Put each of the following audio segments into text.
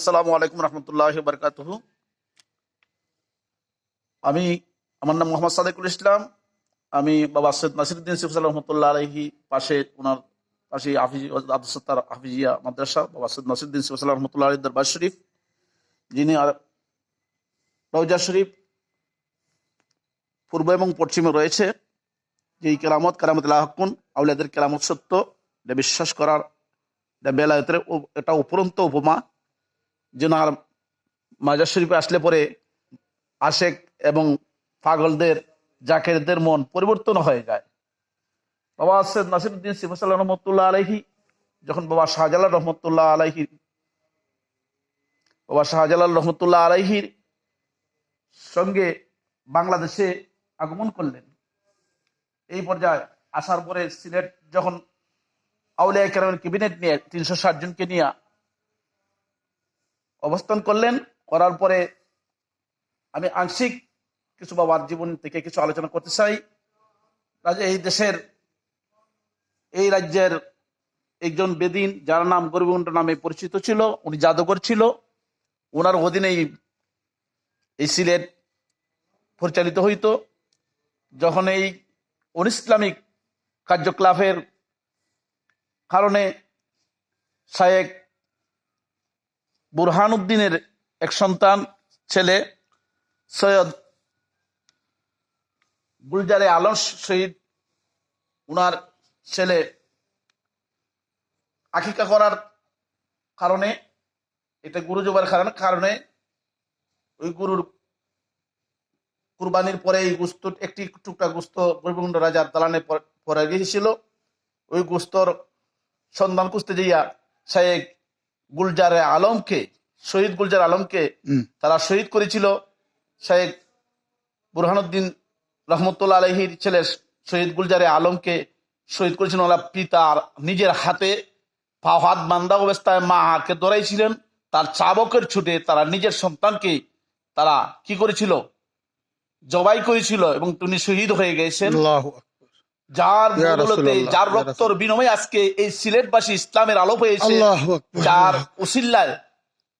আসসালামু আলাইকুম রহমতুল্লাহ আমি, আমার নাম মোহাম্মদ সাদেকুল ইসলাম। আমি বাবা সৈয়দ নাসিরুদ্দিন সিফসাল রহমতুল্লাহ আলহি পাশে ওনার পাশে হাফিজিয়া মাদ্রাসা, বাবা সৈয়দ নাসিরুদ্দিন সিফসাল রহমতুল্লাহ আলী দরবার শরীফ। যিনি আর শরীফ পূর্ব এবং পশ্চিমে রয়েছে যে কেরামত কেরামত লাহকুন আউলাদের কেরামত সত্য, এটা বিশ্বাস করার, এটা এটা উপরন্ত উপমা। যেন মাজার শরীফে আসলে পরে আশেক এবং পাগলদের, জাকেরদের মন পরিবর্তন হয়ে যায়। বাবা সৈয়দ নাসিরুদ্দিন সিফাসাল্লাহ রহমতুল্লাহ আলহি যখন বাবা শাহজালাল রহমতুল্লাহ আলহির বাবা শাহজালাল রহমতুল্লাহ আলহির সঙ্গে বাংলাদেশে আগমন করলেন। এই পর্যায়ে আসার পরে সিলেট যখন আউলিয়া কেরামের ক্যাবিনেট নিয়ে তিনশো ষাট জনকে নিয়ে অবস্থান করলেন, করার পরে আমি আংশিক কিছু বাবার জীবন থেকে কিছু আলোচনা করতে চাই। এই দেশের, এই রাজ্যের একজন বেদিন, যার নাম গরিবগঞ্জ নামে পরিচিত ছিল, উনি জাদুঘর ছিল। ওনার অধীনেই এই সিলেট পরিচালিত হইত। যখন এই অনিসলামিক কার্যকলাপের কারণে শায়েক বুরহান উদ্দিনের এক সন্তান, ছেলে, সৈয়দ গুলজারে আলম শহীদ। উনার ছেলে আকিকা করার কারণে, এটা গুরু জবার কারণে কারণে ওই গুরুর কুরবানির পরে এই গুস্ত, একটি টুকরা গুস্ত গোবিন্দ রাজার দালানে পরে গিয়েছিল। ওই গুস্তর সন্ধান খুঁজতে যাইয়া শায়েক গুলজারে আলমকে শহীদ গুলজার আলমকে তারা শহীদ করেছিল। শেখ বুরহানুদ্দিন রহমতুল্লা আলহির ছেলে শহীদ গুলজারে আলমকে শহীদ করেছিলেন। ওলা পিতার নিজের হাতে পা বান্দা অবস্থায় মা হাকে দৌড়াইছিলেন তার চাবকের ছুটে তারা নিজের সন্তানকে তারা কি করেছিল? জবাই করেছিল এবং তিনি শহীদ হয়ে গেছেন। যার যার রক্তর বিনিময়ে আজকে এই সিলেটবাসী ইসলামের আলো যার উসিল্লায়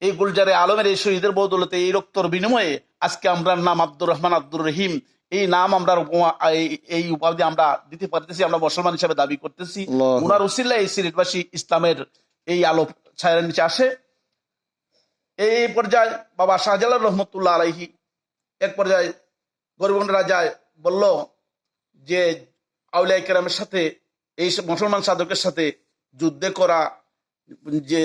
এই গুলজারে আলমের এই শহীদের এই রক্তর বিনিময়ে আজকে আমরা নাম আব্দুর রহমান আব্দুর রহিম এই নাম আমরা এই উপাধি আমরা দিতে পারতেছি আমরা মুসলমান হিসাবে দাবি করতেছি। ওনার উসিল্লা এই সিলেটবাসী ইসলামের এই আলো ছায়ের নিচে আসে। এই পর্যায়ে বাবা শাহজালাল রহমতুল্লাহ আলাইহি এক পর্যায়ে গরিবন রাজায় বলল যে আউলিয়া কেরামের সাথে, এই মুসলমান সাধকের সাথে যুদ্ধে করা, যে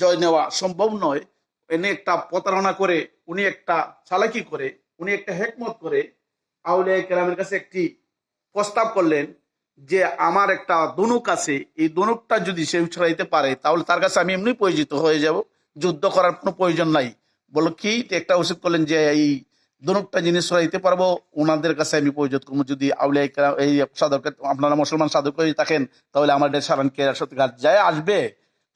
জয় নেওয়া সম্ভব নয়। এনে একটা প্রতারণা করে, উনি একটা চালাকি করে, উনি একটা হেকমত করে আউলিয়া কেরামের কাছে একটি প্রস্তাব করলেন যে, আমার একটা দনুক আছে, এই দনুকটা যদি সে ছড়াইতে পারে, তাহলে তার কাছে আমি এমনি পরিচিত হয়ে যাব। যুদ্ধ করার কোনো প্রয়োজন নাই। বলো কি একটা ওষুধ করলেন যে, এই দনুকটা জিনিস ছড়াইতে পারব। ওনাদের কাছে আমি পরিচিত করব যদি আউলিয়া কেরাম এই সাধক আপনারা মুসলমান সাধক হয়ে থাকেন, তাহলে আমাদের আমার সারানকে সত্যিকার যায় আসবে।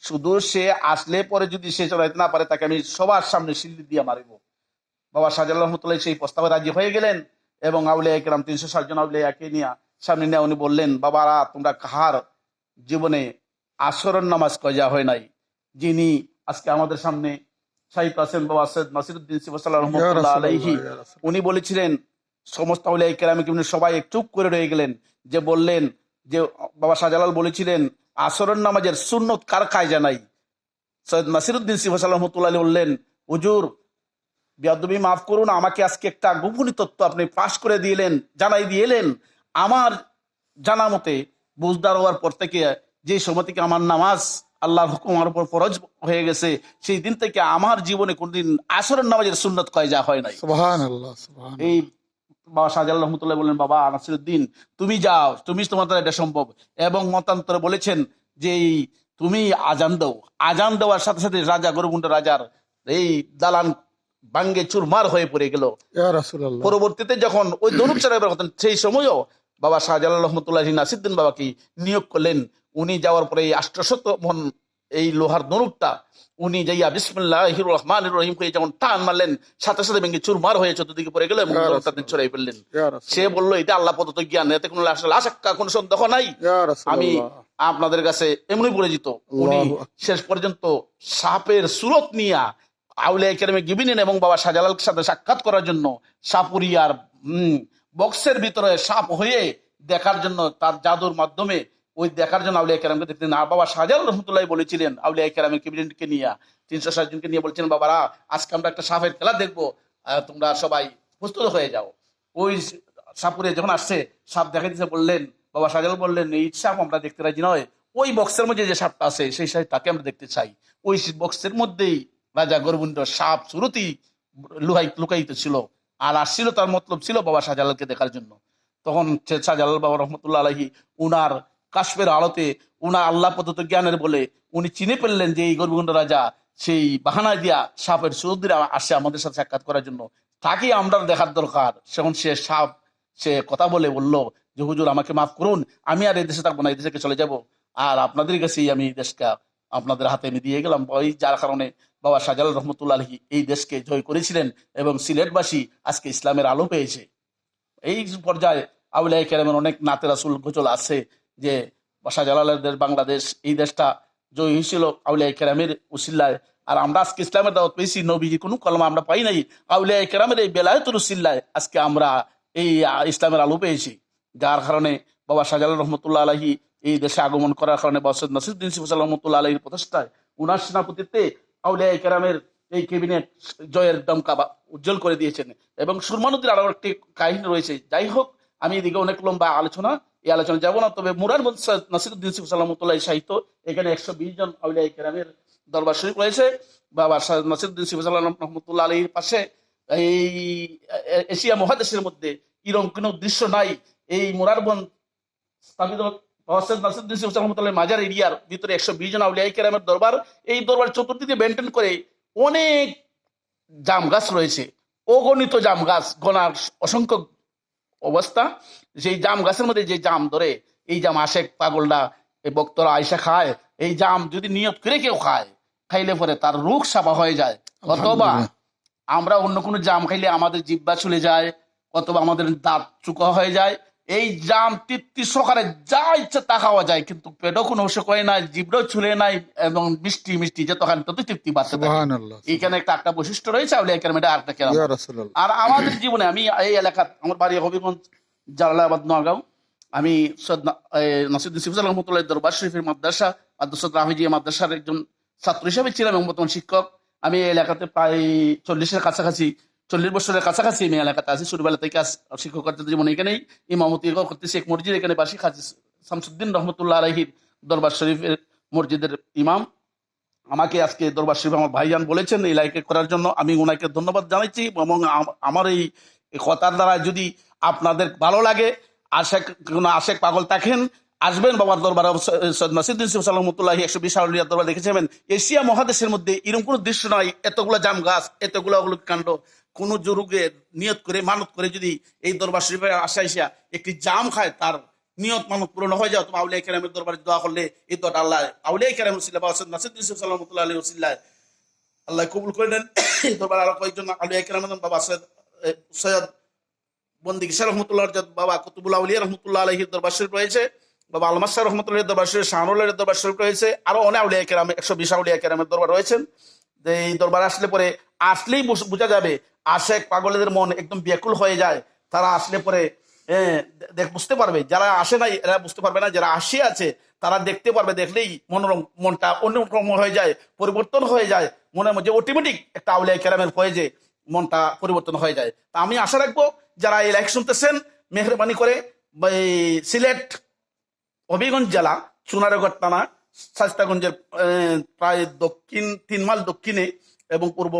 শুধু সে আসলে পরে যদি সে চড়াইতে না পারে, তাকে আমি সবার সামনে সিল্লি দিয়ে মারিব। বাবা শাহজাল রহমতুল্লাহ সেই প্রস্তাবে রাজি হয়ে গেলেন এবং আউলিয়া একরাম তিনশো ষাট জন আউলিয়াকে নিয়ে সামনে নিয়ে উনি বললেন, বাবারা, তোমরা কাহার জীবনে আসরণ নামাজ কজা হয় নাই? যিনি আজকে আমাদের সামনে শাহিদ আসেন বা আসেদ নাসিরুদ্দিন সিফসাল্লাহ রহমতুল্লাহ আলহি উনি বলেছিলেন সমস্ত সবাই চুপ করে রয়ে গেলেন। যে বললেন যে বাবা শাহজালাল বলেছিলেন আসরের নামাজের সুন্নত কার কায় জানাই সৈয়দ নাসিরুদ্দিন সিফাসাল রহমতুল্লাহ বললেন হুজুর বিয়াদবি মাফ করুন আমাকে আজকে একটা গোপনী তত্ত্ব আপনি পাশ করে দিলেন জানাই দিয়েলেন। আমার জানা মতে বুঝদার হওয়ার পর থেকে যে সময় থেকে আমার নামাজ আল্লাহর হুকুম আমার উপর ফরজ হয়ে গেছে। সেই দিন থেকে আমার জীবনে কোনদিন আসরের নামাজের সুন্নত কয়জা হয় নাই। এই বাবা শাহজাল রহমতুল্লাহ বললেন বাবা আনাসির উদ্দিন তুমি যাও তুমি তোমার দ্বারা এটা সম্ভব। এবং মতান্তরে বলেছেন যে তুমি আজান দাও। আজান দেওয়ার সাথে সাথে রাজা গরুগুন্ড রাজার এই দালান ভাঙ্গে চুরমার হয়ে পড়ে গেল। পরবর্তীতে যখন ওই দনুপ সাহেবের হতেন সেই সময়ও বাবা শাহজালাল রহমতুল্লাহ নাসিদ্দিন বাবাকে নিয়োগ করলেন। উনি যাওয়ার পরে এই আষ্টশত মন এই লোহার দনুকটা উনি যাইয়া বিসমুল্লাহ রহমান রহিম করে যেমন টান মারলেন সাথে সাথে ভেঙে চুরমার হয়ে চতুর্দিকে পড়ে গেল এবং ছড়াই ফেললেন। সে বলল এটা আল্লাহ প্রদত্ত জ্ঞান এতে কোনো আসলে আশাক্কা কোনো সন্দেহ নাই। আমি আপনাদের কাছে এমনি পরিচিত উনি শেষ পর্যন্ত সাপের সুরত নিয়া আউলিয়া কেরামে গিবিনেন এবং বাবা শাহজালালের সাথে সাক্ষাৎ করার জন্য সাপুরিয়ার উম, বক্সের ভিতরে সাপ হয়ে দেখার জন্য তার জাদুর মাধ্যমে ওই দেখার জন্য আউলিয়া কেরামকে দেখতেন না বাবা শাহজালাল রহমতুল্লাহ বলেছিলেন, আউলিয়া কেরামের কিবিনেনকে নিয়ে, তিনশো ষাট জনকে নিয়ে বলছিলেন, বাবারা, আজকে আমরা একটা সাপের খেলা দেখব তোমরা সবাই প্রস্তুত হয়ে যাও। ওই সাপুরে যখন আসছে, সাপ দেখা দিতে বললেন, বাবা শাহজালাল বললেন, এই সাপ আমরা দেখতে রাজি নয়। ওই বক্সের মধ্যে যে সাপটা আছে, সেই সাপ, তাকে আমরা দেখতে চাই। ওই বক্সের মধ্যেই রাজা গরবুন্ড সাপ শুরুতেই লুহাই লুকাইতে ছিল। আর আসছিল, তার মতলব ছিল বাবা শাহজালালকে দেখার জন্য। তখন শাহজালাল বাবা রহমতুল্লাহ আলহী উনার কাশ্মের আলোতে উনার আল্লাহ প্রদত্ত জ্ঞানের বলে উনি চিনে ফেললেন যে এই গরবুন্ড রাজা সেই বাহানা দিয়া সাপের সুরুদ্দির আসে আমাদের সাথে সাক্ষাৎ করার জন্য। তাকেই আমরা দেখার দরকার। সেখন সে সাপ, সে কথা বলে বলল যে, হুজুর, আমাকে মাফ করুন, আমি আর এই দেশে থাকব না, এই দেশে চলে যাব। আর আপনাদের কাছেই আমি এই দেশকে, আপনাদের হাতে আমি দিয়ে গেলাম। ওই যার কারণে বাবা রহমতুল্লাহ আলহী এই দেশকে জয় করেছিলেন এবং সিলেটবাসী আজকে ইসলামের আলো পেয়েছে। এই পর্যায়ে আউলিয়া কেরামের অনেক নাতে রাসুল গজল আছে। যে শাহজালালের দেশ, বাংলাদেশ, এই দেশটা জয় হয়েছিল আউলিয়া কেরামের উসিল্লায়। আর আমরা আজকে ইসলামের দাওয়াত পেয়েছি, নবীজি কোনো কলমা আমরা পাই নাই। আউলিয়া কেরামের এই বেলায়তুল উসিল্লায় আজকে আমরা এই ইসলামের আলো পেয়েছি। যার কারণে বাবা শাহজালাল রহমতুল্লাহ আলহী এই দেশে আগমন করার কারণে বাসদ নাসিরুদ্দিন সিফুসাল রহমতুল্লাহ আলহীর প্রচেষ্টায় উনার সেনাপতিত্বে আউলিয়া কেরামের এই ক্যাবিনেট জয়ের দমকা উজ্জ্বল করে দিয়েছেন। এবং সুরমানুদ্দিন আরও একটি কাহিনী রয়েছে। যাই হোক, আমি এদিকে অনেক লম্বা আলোচনা এই আলোচনা যাব না। তবে মুরার নাসিরুদ্দিন সিফুসাল রহমতুল্লাহ সাহিত্য, এখানে একশো বিশ জন আউলিয়া কেরামের দরবার শরীফ রয়েছে। বাবা নাসিরুদ্দিন সিফুসাল রহমতুল্লাহ আলহীর পাশে এই এশিয়া মহাদেশের মধ্যে এরকম কোনো দৃশ্য নাই। এই মোরারবন স্থাপিত নাসিরুদ্দিন সিফ রহমতুল্লাহ মাজার এরিয়ার ভিতরে একশো বিশ জন আউলিয়াই কেরামের দরবার। এই দরবার চতুর্দিকে মেনটেন করে অনেক জাম গাছ রয়েছে। অগণিত জাম গাছ গনার অসংখ্য অবস্থা। সেই জাম গাছের মধ্যে যে জাম ধরে এই জাম আসে পাগলটা এই বক্তরা আয়সা খায় এই জাম যদি নিয়ত করে কেউ খায় খাইলে পরে তার রোগ সাফা হয়ে যায়। অথবা আমরা অন্য কোনো জাম খাইলে আমাদের জিব্বা চলে যায় অথবা আমাদের দাঁত চুকা হয়ে যায় এই জাম তৃপ্তি সকালে যা ইচ্ছা তা খাওয়া যায় কিন্তু পেটও কোনো অসুখ হয় না জিব্রাও চুলে নাই এবং মিষ্টি মিষ্টি যত খান তত তৃপ্তি বাড়তে এইখানে একটা একটা বৈশিষ্ট্য রয়েছে আউলিয়া কেরাম এটা আরেকটা কেরাম। আর আমাদের জীবনে আমি এই এলাকা আমার বাড়ি হবিগঞ্জ জালালাবাদ নগাঁও। আমি সৈয়দ নাসিরুদ্দিন সিফুল রহমতুল্লাহ দরবার শরীফের মাদ্রাসা মাদ্রাসা রাহিজিয়া মাদ্রাসার একজন ছাত্র হিসেবে ছিলাম এবং বর্তমান শিক্ষক। আমি এই এলাকাতে প্রায় চল্লিশের কাছাকাছি চল্লিশ বছরের কাছাকাছি আমি এলাকাতে আছি। ছোটবেলা থেকে শিক্ষকতার জীবন এখানেই ইমামতি করতেছি এক মসজিদ এখানে বাসি খাজি শামসুদ্দিন রহমতুল্লাহ আলহির দরবার শরীফের মসজিদের ইমাম। আমাকে আজকে দরবার শরীফ আমার ভাইজান বলেছেন এই লাইকে করার জন্য। আমি ওনাকে ধন্যবাদ জানাচ্ছি এবং আমার এই কথার দ্বারা যদি আপনাদের ভালো লাগে, আশেক কোনো আশেক পাগল থাকেন, আসবেন বাবার দরবার। সৈয়দ নাসিদ্দিন সালামতুল্লাহ একশো বিশ আউলিয়ার দরবার দেখেছেন। এশিয়া মহাদেশের মধ্যে এরকম কোনো দৃশ্য নাই। এতগুলো জাম গাছ, এতগুলো কাণ্ড কোন জরুগে নিয়ত করে, মানত করে যদি এই দরবার শরীফে আসা এসিয়া একটি জাম খায়, তার নিয়ত মানত পূরণ হয়ে যায় তোমার আউলিয়া কেরামের দরবারে দোয়া করলে এই দোয়াটা আল্লাহ, আউলিয়া কেরাম উসিল্লাহ বা সালামতুল্লাহ আলী উসিল্লাহ আল্লাহ কবুল করে নেন। এই দরবার আরও কয়েকজন আউলিয়া কেরাম বাবা সৈয়দ সৈয়দ বন্দি কিশোর রহমতুল্লাহ বাবা কুতুবুল্লাহ আলিয়া রহমতুল্লাহ আলহির দরবার শরীফ রয়েছে। বাবা আলমাস রহমতুল্লাহ দরবার শরীফ শাহরুল্লাহ দরবার শরীফ রয়েছে। আরও অনেক আউলিয়া কেরাম, একশো বিশ আউলিয়া কেরামের দরবার রয়েছেন যে এই দরবার আসলে পরে আসলেই বুঝ- যাবে, আশেক পাগলেদের মন একদম ব্যাকুল হয়ে যায়। তারা আসলে পরে দেখ বুঝতে পারবে। যারা আসে নাই, এরা বুঝতে পারবে না। যারা আসে আছে, তারা দেখতে পারবে, দেখলেই মনোরম, মনটা অন্যরকম হয়ে যায়, পরিবর্তন হয়ে যায়। মনের মধ্যে অটোমেটিক একটা আউলিয়া হয়ে ফয়েজে মনটা পরিবর্তন হয়ে যায়। তা আমি আশা রাখব, যারা এই লাইক শুনতেছেন, মেহরবানি করে সিলেট হবিগঞ্জ জেলা, চুনারগড় থানা শাস্তাগঞ্জের প্রায় দক্ষিণ, তিন মাইল দক্ষিণে এবং পূর্ব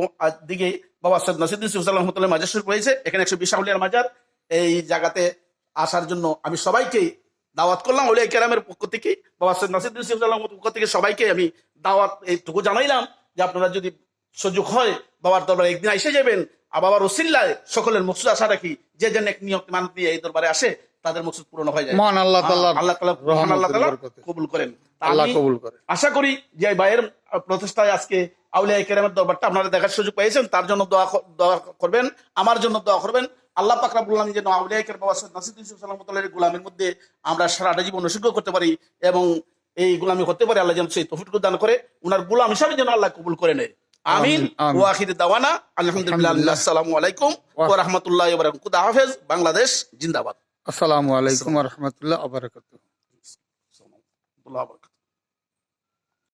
দিকে বাবা সৈয়দ নাসিদ্দিন সিফুসাল রহমতুল্লাহ মাজার শরীফ রয়েছে এখানে একশো বিশ আউলিয়ার মাজার। এই জায়গাতে আসার জন্য আমি সবাইকে দাওয়াত করলাম ওলিয়া কেরামের পক্ষ থেকে। বাবা সৈয়দ নাসিদ্দিন সিফুসাল পক্ষ থেকে সবাইকে আমি দাওয়াত এইটুকু জানাইলাম যে আপনারা যদি সুযোগ হয় বাবার দরবারে একদিন এসে যাবেন। আর বাবার ওসিল্লায় সকলের মুকসুদ আশা রাখি যে যেন এক নিয়ম মানত নিয়ে এই দরবারে আসে তাদের মকসুদ পূরণ হয়ে যায়। মহান আল্লাহ তাআলার হ্যাঁ, আল্লাহ তাআলা মহান আল্লাহ তাআলা কবুল করেন। আল্লাহ কবুল করে। আশা করি যে ভাইয়ের প্রচেষ্টায় আজকে আউলিয়া কেরামের দরবারটা আপনারা দেখার সুযোগ পেয়েছেন তার জন্য দোয়া দোয়া করবেন আমার জন্য দোয়া করবেন। আল্লাহ পাকরা বললাম যেন আউলিয়া কের বাবা সৈয়দ নাসির ইউসুফ সালামতুল্লাহ গোলামের মধ্যে আমরা সারাটা জীবন অসুখ করতে পারি এবং এই গোলামি করতে পারি আল্লাহ যেন সেই তফিক দান করে উনার গোলাম হিসাবে যেন আল্লাহ কবুল করে নেয়। আমিন। ওয়াহিদ দাওয়ানা আলহামদুলিল্লাহ। আসসালামু আলাইকুম ওয়া- ওয়া রাহমাতুল্লাহি ওয়া বারাকাতুহু। খুদা হাফেজ বাংলাদেশ জিন্দাবাদ। আসসালামু আলাইকুম রহমতুল্লাহ আবরাকাতুহ আল্লাহ বারাকাতুহু।